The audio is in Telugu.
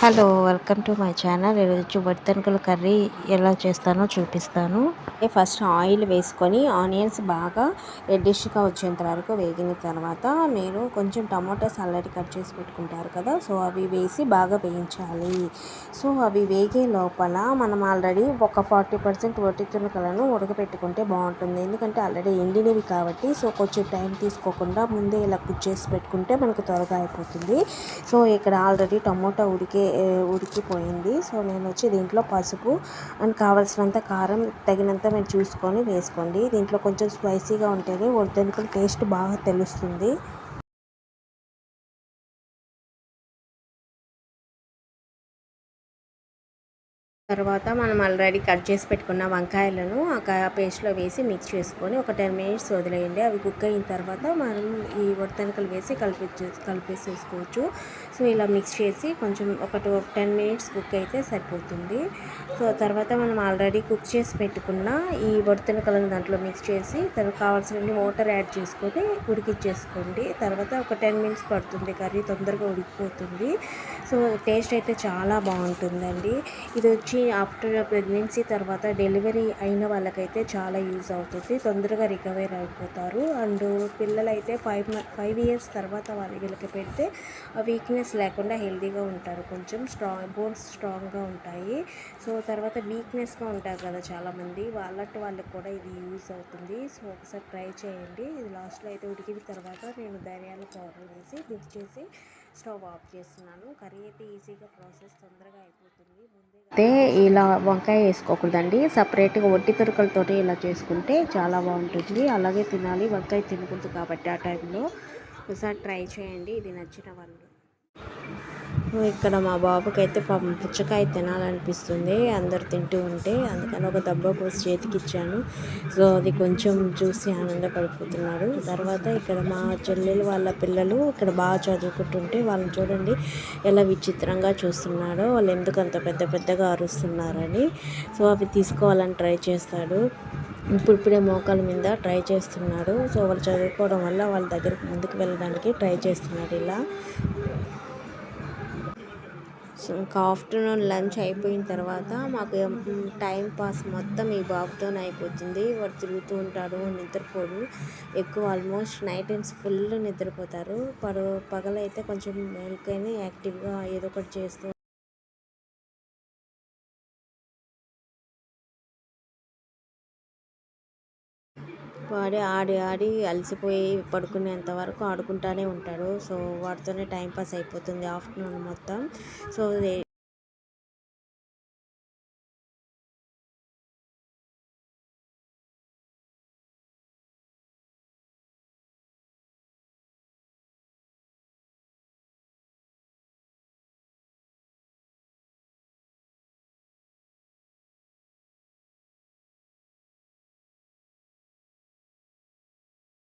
Hello welcome to my channel. ఈరోజు బొత్తనకల కర్రీ ఎలా చేస్తానో చూపిస్తాను. ఫస్ట్ ఆయిల్ వేసుకొని ఆనియన్స్ బాగా రెడ్డిష్గా వచ్చేంత వరకు వేగిన తర్వాత మీరు కొంచెం టమాటోస్ ఆల్రెడీ కట్ చేసి పెట్టుకుంటారు కదా సో అవి వేసి బాగా వేయించాలి. సో అవి వేగే లోపల మనం ఆల్రెడీ ఒక ఫార్టీ పర్సెంట్ ఒట్టితునకలను ఉడకపెట్టుకుంటే బాగుంటుంది. ఎందుకంటే ఆల్రెడీ ఎండినవి కాబట్టి సో కొంచెం టైం తీసుకోకుండా ముందే ఇలా కుక్ చేసి పెట్టుకుంటే మనకు త్వరగా అయిపోతుంది. సో ఇక్కడ ఆల్రెడీ టమోటా ఉడికే ఉడికిపోయింది. సో నేను వచ్చి దీంట్లో పసుపు అండ్ కావాల్సినంత కారం తగినంత మీరు చూసుకొని వేసుకోండి. దీంట్లో కొంచెం స్పైసీగా ఉంటేనే వద్దనుకుని టేస్ట్ బాగా తెలుస్తుంది. తర్వాత మనం ఆల్రెడీ కట్ చేసి పెట్టుకున్న వంకాయలను ఒక పేస్ట్లో వేసి మిక్స్ చేసుకొని ఒక టెన్ మినిట్స్ వదిలేయండి. అవి కుక్ అయిన తర్వాత మనం ఈ వడతనకలు వేసి కలిపి కలిపేసేసుకోవచ్చు. సో ఇలా మిక్స్ చేసి కొంచెం ఒక టూ టెన్ మినిట్స్ కుక్ అయితే సరిపోతుంది. సో తర్వాత మనం ఆల్రెడీ కుక్ చేసి పెట్టుకున్న ఈ వడతనకలను దాంట్లో మిక్స్ చేసి తనకు కావాల్సిన వాటర్ యాడ్ చేసుకొని ఉడికిచ్చేసుకోండి. తర్వాత ఒక టెన్ మినిట్స్ పడుతుంది. కర్రీ తొందరగా ఉడికిపోతుంది. సో టేస్ట్ అయితే చాలా బాగుంటుందండి. ఇది వచ్చి వచ్చి ఆఫ్టర్ ప్రెగ్నెన్సీ తర్వాత డెలివరీ అయిన వాళ్ళకైతే చాలా యూజ్ అవుతుంది. తొందరగా రికవర్ అయిపోతారు. అండ్ పిల్లలైతే ఫైవ్ ఫైవ్ ఇయర్స్ తర్వాత వాళ్ళు వీళ్ళకి పెడితే వీక్నెస్ లేకుండా హెల్తీగా ఉంటారు. కొంచెం స్ట్రాంగ్ బోన్స్ స్ట్రాంగ్గా ఉంటాయి. సో తర్వాత వీక్నెస్గా ఉంటారు కదా చాలామంది. వాళ్ళటి వాళ్ళకి కూడా ఇది యూజ్ అవుతుంది. సో ఒకసారి ట్రై చేయండి. ఇది లాస్ట్లో అయితే ఉడికిన తర్వాత నేను ధనియాల పౌడర్ వేసి మిక్స్ చేసి స్టవ్ ఆఫ్ చేస్తున్నాను. కర్రీ అయితే ఈజీగా ప్రాసెస్ తొందరగా అయిపోతుంది. ముందే ఇలా వంకాయ వేసుకోకూడదండి. సపరేట్గా ఒట్టి తొరకలతోటి ఇలా చేసుకుంటే చాలా బాగుంటుంది. అలాగే తినాలి. వంకాయ తినకూడదు కాబట్టి ఆ టైంలో ఒకసారి ట్రై చేయండి. ఇది నచ్చిన వాళ్ళు. ఇక్కడ మా బాబుకి అయితే పాపం పుచ్చకాయ తినాలనిపిస్తుంది. అందరు తింటూ ఉంటే అందుకని ఒక దెబ్బ కోసి చేతికి ఇచ్చాను సో అది కొంచెం చూసి ఆనందపడిపోతున్నాడు తర్వాత ఇక్కడ మా చెల్లెలు వాళ్ళ పిల్లలు ఇక్కడ బాగా చదువుకుంటుంటే వాళ్ళని చూడండి ఎలా విచిత్రంగా చూస్తున్నాడో వాళ్ళు ఎందుకు అంత పెద్ద పెద్దగా అరుస్తున్నారని. సో అవి తీసుకోవాలని ట్రై చేస్తాడు. ఇప్పుడు ఇప్పుడే మోకాల మీద ట్రై చేస్తున్నాడు. సో వాళ్ళు చదువుకోవడం వల్ల వాళ్ళ దగ్గరికి ముందుకు వెళ్ళడానికి ట్రై చేస్తున్నాడు ఇలా. ఇంకా ఆఫ్టర్నూన్ లంచ్ అయిపోయిన తర్వాత మాకు టైం పాస్ మొత్తం ఈ బాబుతోనే అయిపోతుంది. వాడు తిరుగుతూ ఉంటాడు నిద్రపోడు. ఎక్కువ ఆల్మోస్ట్ నైట్ టైమ్స్ ఫుల్ నిద్రపోతారు. పడు పగలైతే కొంచెం మేలుకైనా యాక్టివ్గా ఏదో ఒకటి చేస్తూ వాడే ఆడి ఆడి అలసిపోయి పడుకునేంత వరకు ఆడుకుంటానే ఉంటాడు. సో వాడితోనే టైం పాస్ అయిపోతుంది ఆఫ్టర్నూన్ మొత్తం. సో